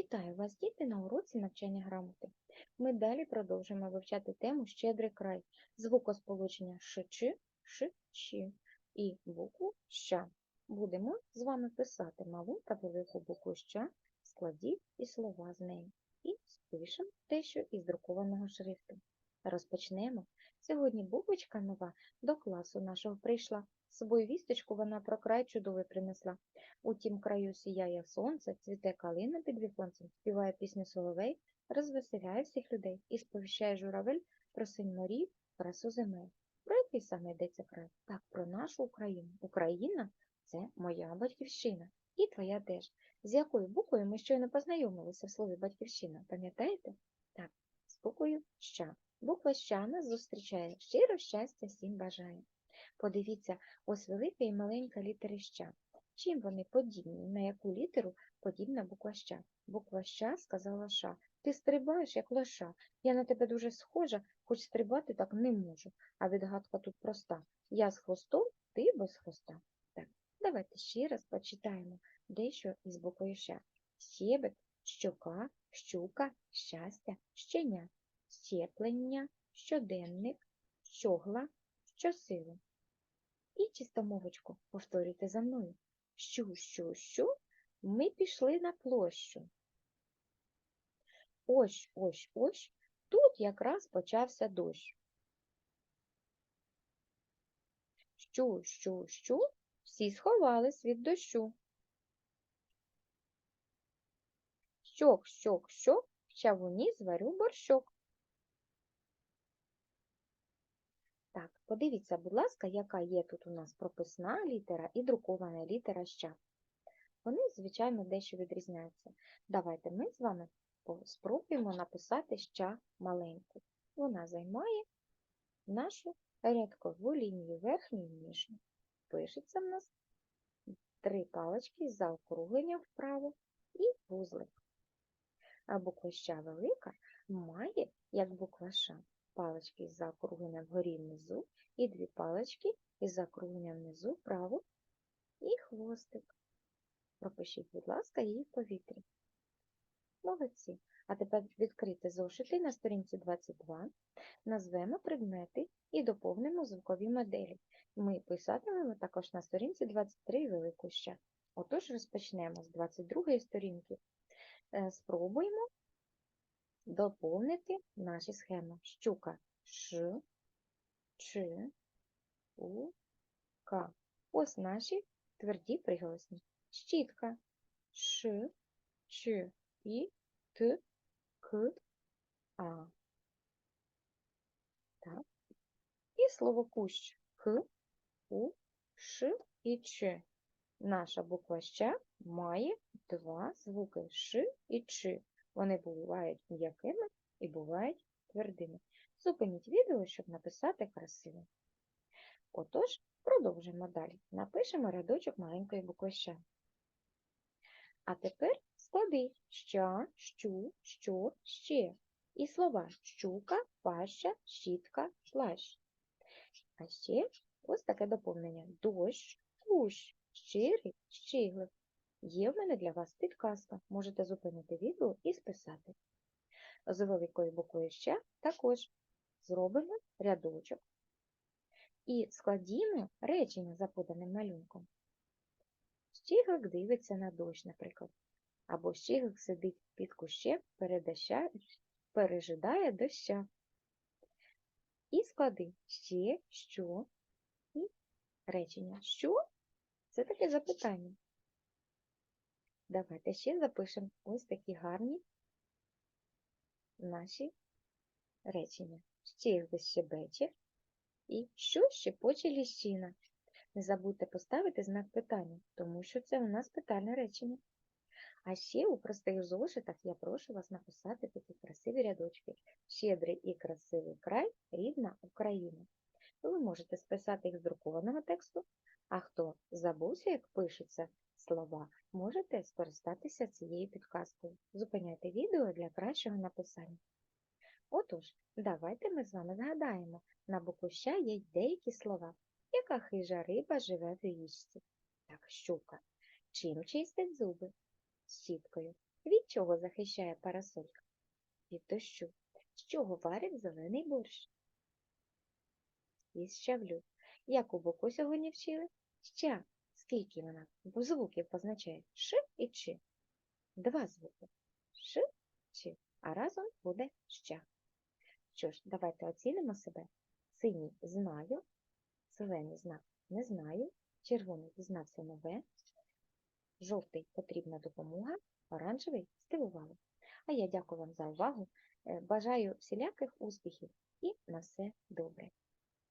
Вітаю вас, діти, на уроці навчання грамоти. Ми далі продовжуємо вивчати тему «Щедрий край», звукосполучення ш-чи, ш-чі і букву ща. Будемо з вами писати малу та велику букву ща, складів і слова з нею. І спишемо те, що із друкованого шрифту. Розпочнемо. Сьогодні буквочка нова до класу нашого прийшла. З собою вісточку вона про край чудовий принесла. У тім краю сіяє сонце, цвіте калина під віконцем, співає пісню соловей, розвеселяє всіх людей і сповіщає журавель про синь морів, красу земель. Про який саме йдеться край? Так, про нашу Україну. Україна це моя батьківщина. І твоя теж. З якою буквою ми щойно познайомилися в слові батьківщина, пам'ятаєте? Так, з буквою ща. Буква ща нас зустрічає, щиро щастя всім бажає. Подивіться, ось велика і маленька літери ща. Чим вони подібні? На яку літеру подібна буква ща? Буква ща сказала ша. Ти стрибаєш, як лоша. Я на тебе дуже схожа, хоч стрибати так не можу. А відгадка тут проста. Я з хвостом, ти без хвоста. Так, давайте ще раз почитаємо дещо із буквою ща. Щебет, щока, щука, щастя, щеня, щеплення, щоденник, щогла, щосили. І чистомовочку повторюйте за мною. Щу, щу, щу, ми пішли на площу. Ось, ось, ось, тут якраз почався дощ. Щу, щу, щу, всі сховались від дощу. Щок, щок, щок, в чавуні зварю борщок. Так, подивіться, будь ласка, яка є тут у нас прописна літера і друкована літера ща. Вони, звичайно, дещо відрізняються. Давайте ми з вами спробуємо написати ща маленьку. Вона займає нашу рядкову лінію верхню і нижню. Пишеться в нас три палички з заокругленням вправо і вузлик. А буква ща велика має, як буква ша, палички із заокругленням вгорі внизу, і дві палички із заокругленням внизу вправо і хвостик. Пропишіть, будь ласка, її в повітрі. Молодці. А тепер відкрити зошити на сторінці 22, назвемо предмети і доповнимо звукові моделі. Ми писатимемо також на сторінці 23 велику ще. Отож, розпочнемо з 22 сторінки. Е, Спробуємо доповнити наші схеми. Щука Ш, Ч, У, К. Ось наші тверді приголосні. Щітка Ш, Ч, І, Т, К, А. Так. І слово кущ Х, У, Ш і Ч. Наша буква Щ має два звуки Ш і Ч. Вони бувають м'якими і бувають твердими. Зупиніть відео, щоб написати красиво. Отож, продовжимо далі. Напишемо рядочок маленької букви Щ. А тепер склади ща, щу, що, ще. І слова щука, паща, щітка, плащ. А ще ось таке доповнення. Дощ, кущ, щирий, щиглик. Є в мене для вас підказка. Можете зупинити відео і списати. З великою буквою «щ» також зробимо рядочок і складімо речення за поданим малюнком. Щиглик дивиться на дощ, наприклад. Або щиглик сидить під кущем, пережидає доща. І склади ще, що і речення. Що? Це таке запитання. Давайте ще запишемо ось такі гарні наші речення. Щиглик щебече і що щепоче ліщина. Не забудьте поставити знак питання, тому що це у нас питальне речення. А ще у простих зошитах я прошу вас написати такі красиві рядочки. Щедрий і красивий край, рідна Україна. Ви можете списати їх з друкованого тексту, а хто забувся, як пишуться слова, можете скористатися цією підказкою. Зупиняйте відео для кращого написання. Отож, давайте ми з вами згадаємо, на букву «щ» є деякі слова. Яка хижа риба живе в річці? Так, щука. Чим чистить зуби? Щіткою. Від чого захищає парасолька? Від дощу. З чого варять зелений борщ? Із щавлю. Яку букву сьогодні вчили? Ща. Скільки вона звуків позначає? Ш і Ч. Два звуки. Ш, Ч. А разом буде ща. Що ж, давайте оцінимо себе. Синій знаю, зелений знак не знаю, червоний дізнався нове, жовтий потрібна допомога, оранжевий здивували. А я дякую вам за увагу. Е, Бажаю всіляких успіхів і на все добре.